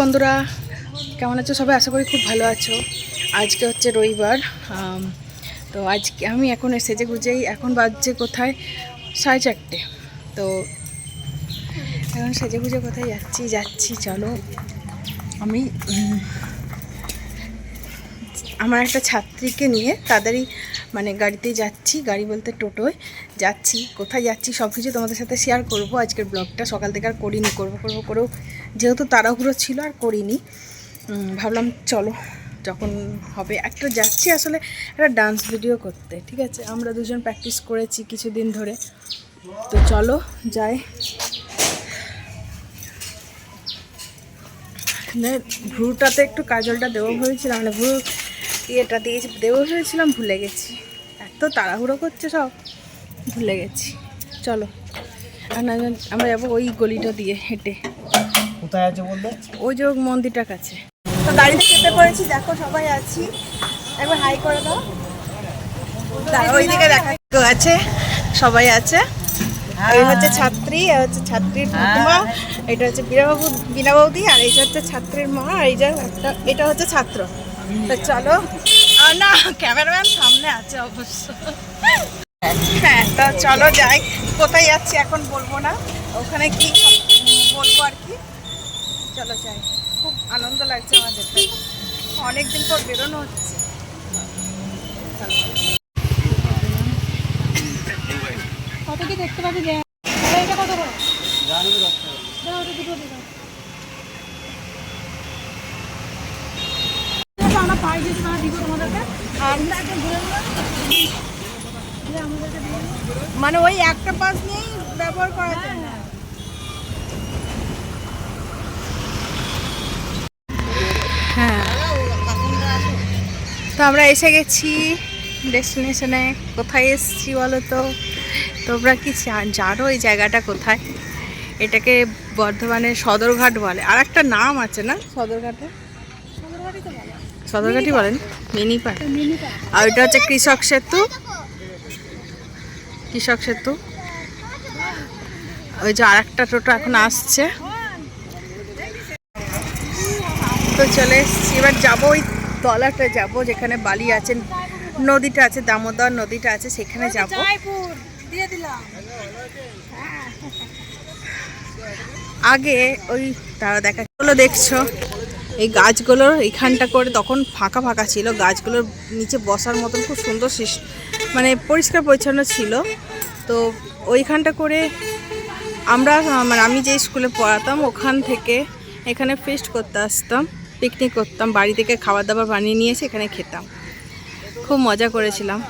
বন্ধুরা, কেমন আছো? সবাই আশা করি খুব ভালো আছো। আজকে হচ্ছে রবিবার তো আজকে আমি এখন সেজে গুজেই এখন বাজছে কোথায়? সাড়ে চারটে। তো এখন সেজে গুজে কোথায় যাচ্ছি? যাচ্ছি, চলো। আমি আমার একটা ছাত্রীকে নিয়ে তাদেরই মানে গাড়িতেই যাচ্ছি, গাড়ি বলতে টোটোয় যাচ্ছি। কোথায় যাচ্ছি? সব কিছু তোমাদের সাথে শেয়ার করব। আজকের ব্লগটা সকাল থেকে আর করিনি, করব করব, করেও যেহেতু তাড়াহুড়ো ছিল আর করিনি ভাবলাম চলো, যখন হবে। একটা যাচ্ছি আসলে একটা ডান্স ভিডিও করতে, ঠিক আছে? আমরা দুজন প্র্যাকটিস করেছি কিছুদিন ধরে। তো চলো, যাই। ভ্রুটাতে একটু কাজলটা দেবো ভেবেছিলাম মানে ভ্রু ইয়েটা দিয়েছি দেবো ভেবেছিলাম ভুলে গেছি। এত তাড়াহুড়ো করছে সব, ভুলে গেছি। চলো, আমরা যাব ওই গলিটা দিয়ে হেঁটে। কোথায় আছে বলতে ওই যে মন্দিরটার কাছে। তো গাড়িতে চেপে পড়েছি দেখো সবাই আছি। একবার হাই করে দাও। দাঁড়াও, ওইদিকে দেখা আছে সবাই আছে। এই হচ্ছে ছাত্রী এই হচ্ছে ছাত্রীর মা এটা হচ্ছে বীরাবাবু বীণা বৌদি আর এইটা হচ্ছে ছাত্রীর মা আর এই যে একটা এটা হচ্ছে ছাত্র। তো চলো। না ক্যামেরাম্যান সামনে আছে অবশ্য। হ্যাঁ তো চলো যাই। কোথায় যাচ্ছি এখন বলব না। ওখানে কি বলব আর কি। চলো যাই। খুব আনন্দ লাগছে আমাদের। অনেকদিন পর বেরোনো হচ্ছে। কত কি দেখতে এটা কত করে আমরা পাই দিব তোমাদেরকে। আমাদেরকে মানে ওই একটা পাস নিয়েই ব্যবহার করা যায়। না হ্যাঁ। তো আমরা এসে গেছি ডেস্টিনেশনে। কোথায় এসেছি বলো তো? তোমরা কি জানো এই জায়গাটা কোথায়? এটাকে বর্ধমানের সদরঘাট বলে। আর একটা নাম আছে না? সদরঘাটে? সদরঘাটই বলেন মিনি মিনি পার্ক। আর ওইটা হচ্ছে কৃষক সেতু। কৃষক সেতু। ওই যে আর একটা টোটো এখন আসছে। তো চলে এসছি। এবার যাব ওই তলাটা যাব যেখানে বালি আছে নদীটা আছে দামোদর নদীটা আছে সেখানে যাব। আগে ওই তারা দেখা গুলো দেখছ? এই গাছগুলোর এইখানটা করে তখন ফাঁকা ফাঁকা ছিল। গাছগুলোর নিচে বসার মতন খুব সুন্দর মানে পরিষ্কার পরিচ্ছন্ন ছিল। তো ওইখানটা করে আমরা মানে আমি যে স্কুলে পড়াতাম ওখান থেকে এখানে ফিস্ট করতে আসতাম। পিকনিক করতাম বাড়ি থেকে খাবার দাবার বানিয়ে নিয়ে এসে এখানে খেতাম। খুব মজা করেছিলাম।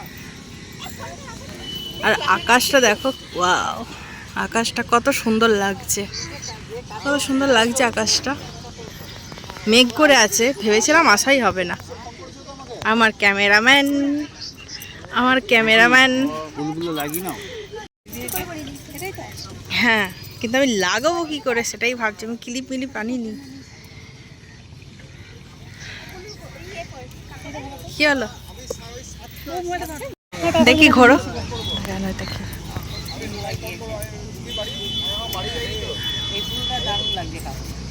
আর আকাশটা দেখো ওয়াও আকাশটা কত সুন্দর লাগছে। কত সুন্দর লাগছে আকাশটা। মেঘ করে আছে ভেবেছিলাম আসাই হবে না। আমার ক্যামেরাম্যান আমার ক্যামেরাম্যান। হ্যাঁ কিন্তু আমি লাগাবো কি করে সেটাই ভাবছি আমি ক্লিপ মিলিপ আনিনি। কি হলো? দেখি ঘোরো। দেখি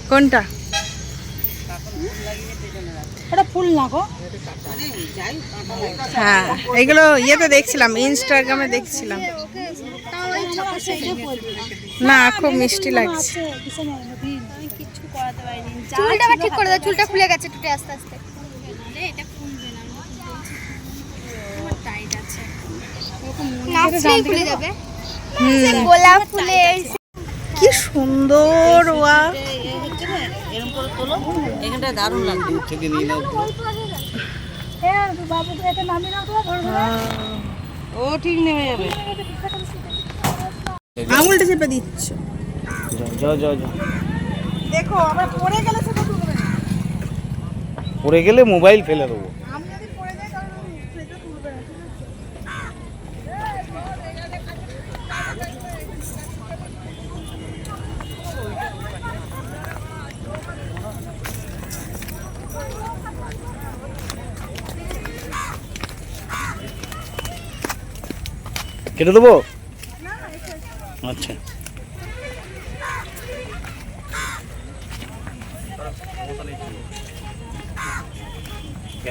কোনটা ফুল না গো। হ্যাঁ এগুলো ইয়েতে দেখছিলাম ইনস্টাগ্রামে দেখছিলাম। না খুব মিষ্টি লাগছে। চুলটা ঠিক করে দাও চুলটা খুলে গেছে টুটে আস্তে আস্তে। যাবে। গোলাপ কি সুন্দর ওয়া। দূর থেকে নিয়ে নাও। হ্যাঁ বাবু এটা নামিয়ে নাও তো ও ঠিক নেমে যাবে। আঙুলটা চেপে দিচ্ছ। যাও যাও যাও দেখো আবার পড়ে গেলে সেটা পড়ে গেলে মোবাইল ফেলে দেবো আমি যদি পড়ে যাই তাহলে সেটা তুলবে না ঠিক আছে? কেটে দেবো? আচ্ছা।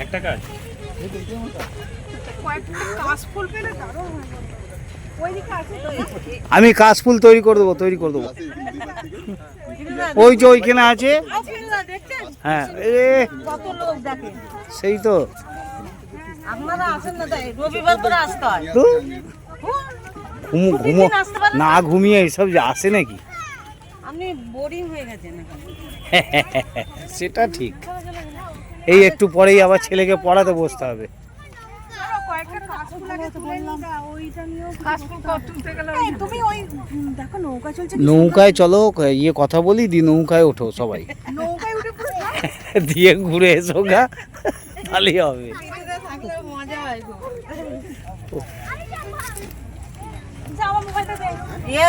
একটা কাজ। আছে তো আমি কাশফুল তৈরি করে দেবো তৈরি করে দেবো। ওই যে ওইখানে আছে। আছে হ্যাঁ এ কত লোক দেখে। সেই তো। আপনারা আসেন না রবিবার করে আসতে হয়। তো? ঘুমো ঘুমো। না ঘুমিয়ে এইসব যে আসে নাকি? আপনি বোরিং হয়ে গেছেন সেটা ঠিক। এই একটু পরেই আবার ছেলেকে পড়াতে বসতে হবে। এই, তুমি ওই উম, দেখো নৌকা চলছে নৌকায় চলো ইয়ে কথা বলি দি নৌকায় ওঠো সবাই। নৌকায় উঠে পুরো দিয়ে ঘুরে এসো গা ভালোই হবে। মজা হয় গো যা আমার মোবাইলটা দে ইয়ে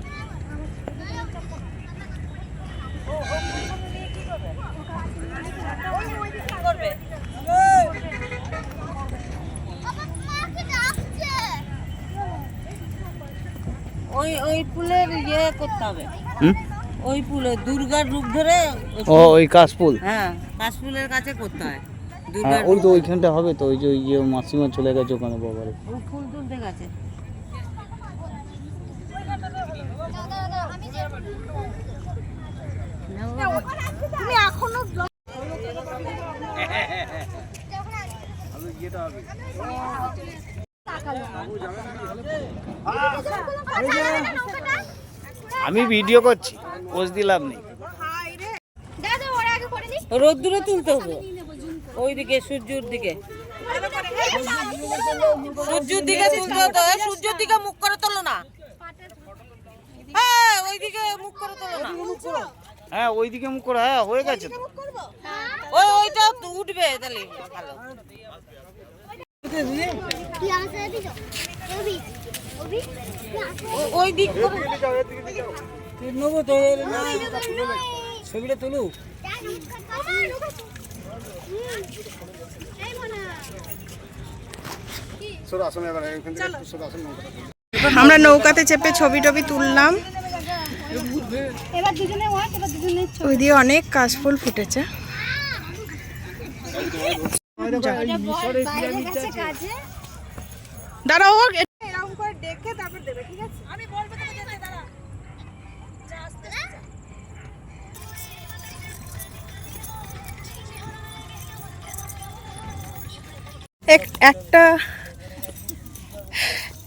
ওই ফুলের ইয়ে করতে হবে। ওই ফুলের দুর্গার রূপ ধরে ওই ও ওই কাশফুল? হ্যাঁ কাশফুলের কাছে করতে হয়। হ্যাঁ ওই তো ওইখানটা হবে তো ওই যে ইয়ে মাসিমা চলে গেছে ওখানে বাবারে। ফুল তুলতে গেছে। তুমি এখনও আমি ভিডিও করছি পোজ দিলাম নি রোদ্দুরে তুলতে হবে। ওইদিকে সূর্যর দিকে। সূর্যর দিকে তুলতে হতো সূর্যর দিকে মুখ করে তোলো না। হ্যাঁ ওইদিকে মুখ করে তোলো না। হ্যাঁ ওইদিকে মুখ করে হ্যাঁ হয়ে গেছে তো। ওই ওইটা উঠবে তাহলে। ভালো তুই আমার সাথে দিছ অভি অভি ও- ওই দিক করে ছবিটা তুলু আমরা নৌকাতে চেপে ছবি টবি তুললাম। ওই দিয়ে অনেক কাশফুল ফুটেছে। দাঁড়াও এরকম করে দেখে তারপর দেবে ঠিক আছে? আমি বলব তোকে দাঁড়া। এক- একটা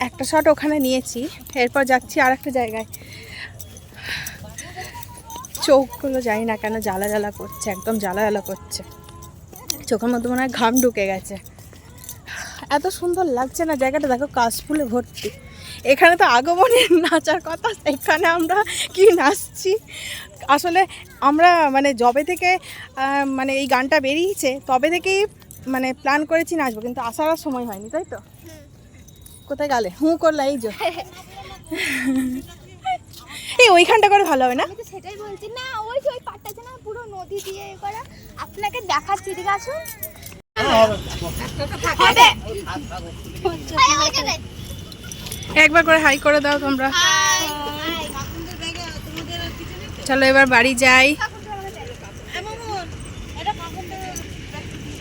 একটা শট ওখানে নিয়েছি। এরপর যাচ্ছি আর একটা জায়গায়। চোখগুলো জানি না কেন জ্বালা জ্বালা করছে একদম জ্বালা জ্বালা করছে। চোখের মধ্যে মনে হয় ঘাম ঢুকে গেছে। এত সুন্দর লাগছে না জায়গাটা দেখো কাশফুলে ভর্তি। এখানে তো আগমনের নাচার কথা এখানে আমরা কি নাচছি? আসলে আমরা মানে জবে থেকে মানে এই গানটা বেরিয়েছে তবে থেকেই মানে প্ল্যান করেছি নাচবো কিন্তু আসার আর সময় হয়নি তাই তো? কোথায় গেলে? হুঁ করলা এই যে। এই ওইখানটা করে ভালো হবে না? সেটাই বলছি। না ওই পাটটা আছে না পুরো নদী দিয়ে এ করা আপনাকে দেখাচ্ছি ঠিক আছে? একবার করে হাই করে দাও তোমরা। চলো এবার বাড়ি যাই।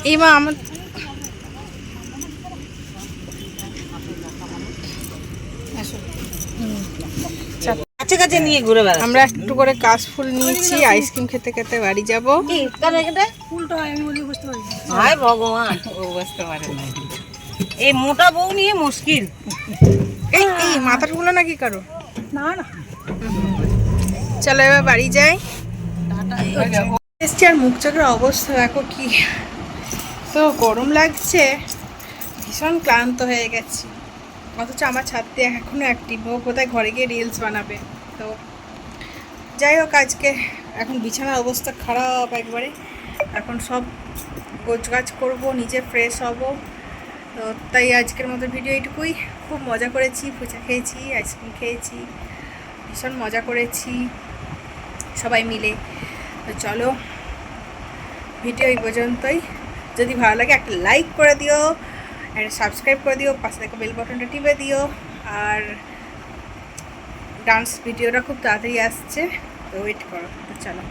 এই মা আমার কাছে কাছে নিয়ে ঘুরে বেড়া আমরা একটু করে কাশফুল নিয়েছি আইসক্রিম খেতে খেতে বাড়ি যাব। হায় ভগবান ও বুঝতে পারে না। এই মোটা বউ নিয়ে মুশকিল। এই এই মাথারগুলো নাকি কারও? না না। চলো এবার বাড়ি যাই। এসছি আর মুখ চোখের অবস্থা দেখো কি। তো গরম লাগছে ভীষণ ক্লান্ত হয়ে গেছি। অথচ আমার ছাদতে এখনও অ্যাক্টিভ ও কোথায় ঘরে গিয়ে রিলস বানাবে। তো যাই হোক, আজকে এখন বিছানার অবস্থা খারাপ একবারে। এখন সব গোছগাছ করব, নিজে ফ্রেশ হব। তো তাই আজকের মতো ভিডিও এইটুকুই। খুব মজা করেছি ফুচা খেয়েছি আইসক্রিম খেয়েছি, ভীষণ মজা করেছি সবাই মিলে। তো চলো ভিডিও এই পর্যন্তই। যদি ভালো লাগে একটা লাইক করে দিও একটা সাবস্ক্রাইব করে দিও, পাশে থেকে বেল বাটনটা টিপে দিও। আর ডান্স ভিডিওটা খুব তাড়াতাড়ি আসছে ওয়েট করো চলো।